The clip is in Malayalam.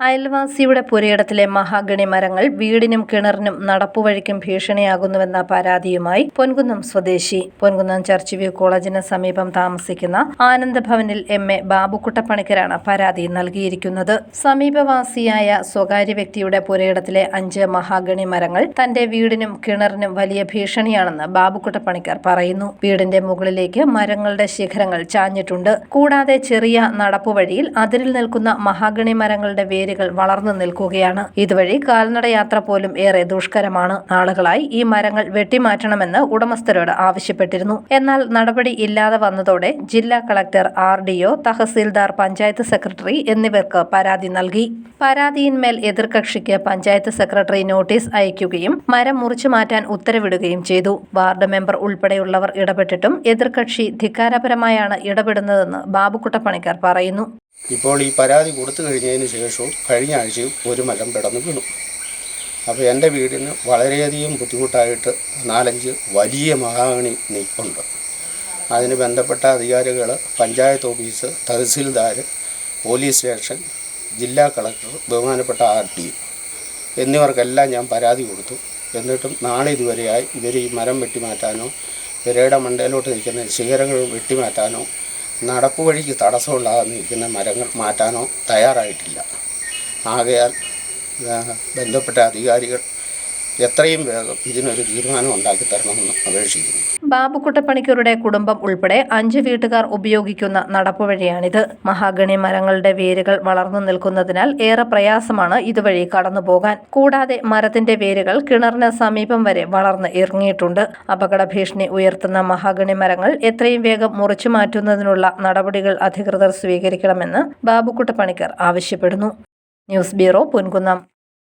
അയൽവാസിയുടെ പുരയിടത്തിലെ മഹാഗണി മരങ്ങൾ വീടിനും കിണറിനും നടപ്പുവഴിക്കും ഭീഷണിയാകുന്നുവെന്ന പരാതിയുമായി പൊൻകുന്നം സ്വദേശി. പൊൻകുന്നം ചർച്ച് വ്യൂ കോളേജിന് സമീപം താമസിക്കുന്ന ആനന്ദഭവനിൽ എം. എ. ബാബുക്കുട്ടപ്പണിക്കരാണ് പരാതി നൽകിയിരിക്കുന്നത്. സമീപവാസിയായ സ്വകാര്യ വ്യക്തിയുടെ പുരയിടത്തിലെ അഞ്ച് മഹാഗണി മരങ്ങൾ തന്റെ വീടിനും കിണറിനും വലിയ ഭീഷണിയാണെന്ന് ബാബുക്കുട്ടപ്പണിക്കർ പറയുന്നു. വീടിന്റെ മുകളിലേക്ക് മരങ്ങളുടെ ശിഖരങ്ങൾ ചാഞ്ഞിട്ടുണ്ട്. കൂടാതെ ചെറിയ നടപ്പുവഴിയിൽ അതിരിൽ നിൽക്കുന്ന മഹാഗണി മരങ്ങളുടെ വേരുകൾ വളർന്നു നിൽക്കുകയാണ്. ഇതുവഴി കാൽനടയാത്ര പോലും ഏറെ ദുഷ്കരമാണ്. നാളുകളായി ഈ മരങ്ങൾ വെട്ടിമാറ്റണമെന്ന് ഉടമസ്ഥരോട് ആവശ്യപ്പെട്ടിരുന്നു. എന്നാൽ നടപടി ഇല്ലാതെ വന്നതോടെ ജില്ലാ collector R D O tahsildar panchayat secretary എന്നിവർക്ക് പരാതി നൽകി. പരാതിയിന്മേൽ എതിർകക്ഷിക്ക് പഞ്ചായത്ത് സെക്രട്ടറി നോട്ടീസ് അയക്കുകയും മരം മുറിച്ചു മാറ്റാൻ ഉത്തരവിടുകയും ചെയ്തു. വാർഡ് മെമ്പർ ഉൾപ്പെടെയുള്ളവർ ഇടപെട്ടിട്ടും എതിർകക്ഷി ധിക്കാരപരമായാണ് ഇടപെടുന്നതെന്ന് ബാബുക്കുട്ടപ്പണിക്കർ പറയുന്നു. ഇപ്പോൾ ഈ പരാതി കൊടുത്തു കഴിഞ്ഞതിന് ശേഷവും കഴിഞ്ഞ ആഴ്ചയും ഒരു മരം പിടന്ന് വീണു. അപ്പോൾ എന്റെ വീടിന് വളരെയധികം ബുദ്ധിമുട്ടായിട്ട് നാലഞ്ച് വലിയ മഹാഗണി നിൽപ്പുണ്ട്. അതിന് ബന്ധപ്പെട്ട അധികാരികൾ panchayat office tahsildar police station ജില്ലാ കളക്ടർ ബഹുമാനപ്പെട്ട ആർ ഡി എന്നിവർക്കെല്ലാം ഞാൻ പരാതി കൊടുത്തു. എന്നിട്ടും നാളെ ഇതുവരെയായി ഇവർ ഈ മരം വെട്ടിമാറ്റാനോ ഇവരുടെ മണ്ടയിലോട്ട് നിൽക്കുന്ന ശിഖരങ്ങൾ വെട്ടിമാറ്റാനോ നടപ്പ് വഴിക്ക് തടസ്സമുണ്ടാകാൻ നിൽക്കുന്ന മരങ്ങൾ മാറ്റാനോ തയ്യാറായിട്ടില്ല. ആകയാൽ ബന്ധപ്പെട്ട അധികാരികൾ എത്രയും വേഗം ഇതിനൊരു തീരുമാനം ഉണ്ടാക്കി തരണമെന്ന് അപേക്ഷിക്കുന്നു. ബാബുക്കുട്ടപ്പണിക്കരുടെ കുടുംബം ഉൾപ്പെടെ അഞ്ച് വീട്ടുകാർ ഉപയോഗിക്കുന്ന നടപ്പുവഴിയാണിത് മഹാഗണി മരങ്ങളുടെ വേരുകൾ വളർന്നു നിൽക്കുന്നതിനാൽ ഏറെ പ്രയാസമാണ് ഇതുവഴി കടന്നുപോകാൻ കൂടാതെ മരത്തിന്റെ വേരുകൾ കിണറിന് സമീപം വരെ വളർന്ന് ഇറങ്ങിയിട്ടുണ്ട്. അപകട ഭീഷണി ഉയർത്തുന്ന മഹാഗണി മരങ്ങൾ എത്രയും വേഗം മുറിച്ചു മാറ്റുന്നതിനുള്ള നടപടികൾ അധികൃതർ സ്വീകരിക്കണമെന്ന് ബാബുക്കുട്ടപ്പണിക്കർ ആവശ്യപ്പെടുന്നു. News bureau Ponkunnam.